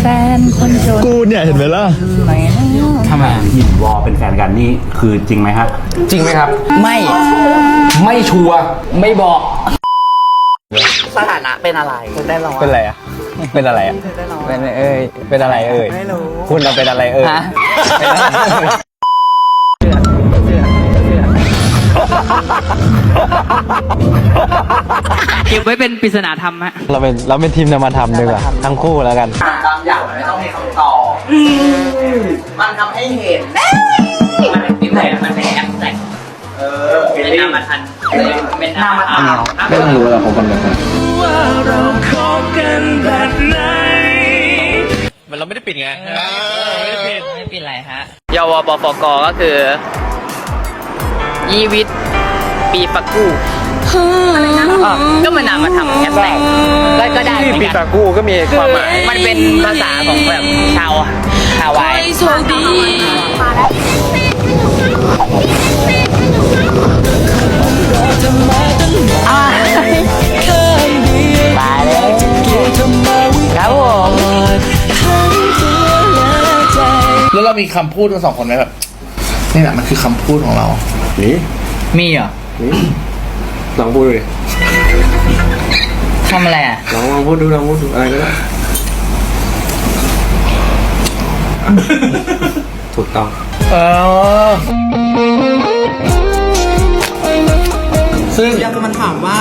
แฟนคนจนกูเนี่ยเห็นไหมล่ะ ไหนนะทำไมหยินวอเป็นแฟนกันนี่คือจริงไหมฮะ จริงไหมครับ ไม่ไม่ชัวร์ไม่บอก สถานะเป็นอะไรคุณได้รอเป็นอะไรอะ เป็นอะไรอะ เป็นเอ้ยเป็นอะไรเอ่ยไม่รู้ คุณเราเป็นอะไรเอ่ย เป็นอะไรเก็บไว้เป็นปริศนาธรรมฮะ เราเป็นเราเป็นทีมนำมาทำดีกว่าทั้งคู่แล้วกัน บางอย่างมันไม่ต้องมีคำตอบมันทำให้เห็น มันเป็นที่ไหนมันเป็นแอปแตกเออ เป็นนามธรรมเป็นนามธรรมไม่ต้องรู้แล้วผมคนแบบนั้นมันเราไม่ได้ปิดไงไม่เป็นไรฮะยวปฟกก็คือ ยีวิต ปีปักกู้อ๋อก็มันนามธรรมแอปแตกก็ก็ได้เหมือนปีกันตากู้ก็มีความหมาย มันเป็นภาษาของแบบชาวฮาวายตายแล้วครับผมแล้วเรามีคำพูดทั้งสองคนไหมแบบนี่แหละมันคือคำพูดของเรา นี่มีเหรอนี่ลองพูดดูทำอะไรอะลองลองพูดดูลองพูดดูอะไรก็ได้ถูกต้อง เออ ซึ่งอยากจะมันถามว่า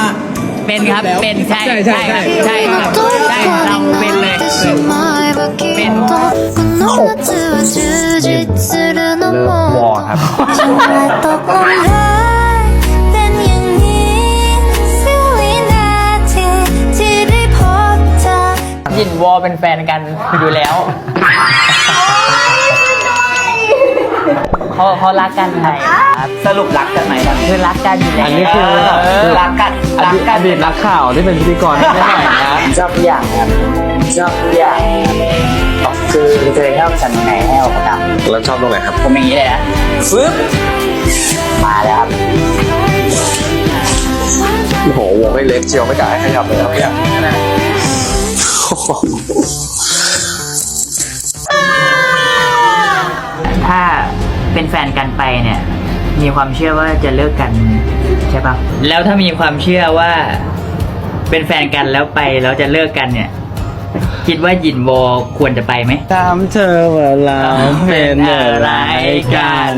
เป็นครับ เป็นใช่ใช่ใช่ใช่ครับใช่เราเป็นเลย เป็นโอ้เริ่วอครับ อยินวอเป็นแฟนกันอยู่แล้วเขาเขารักกันไงครับสรุปรักกันไหมครับคือรักกันอยู่แล้วอันนี้คือรักกันรักกันอดีตนักข่าวที่เป็นพิธีกรไม่ได้หน่อยนะชอบทุกอย่างครับชอบทุกอย่างคือเธอชอบฉันไหนให้เอาประกำแล้วชอบตรงไหนครับผมอย่างนี้เลยนะฟึ๊บมาแล้วครับโอ้โหวงให้เล็กเชียวไม่กล้าให้ขยับเลยครับเนี่ย ถ้าเป็นแฟนกันไปเนี่ย มีความเชื่อว่าจะเลิกกันใช่ปะแล้วถ้ามีความเชื่อว่า เป็นแฟนกันแล้วไปแล้วจะเลิกกันเนี่ย คิดว่าหยินวอควรจะไปไหม ถามเธอว่าเราเป็นอะไรกัน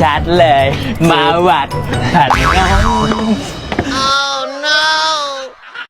ชัดเลย มาวัดผัดกัน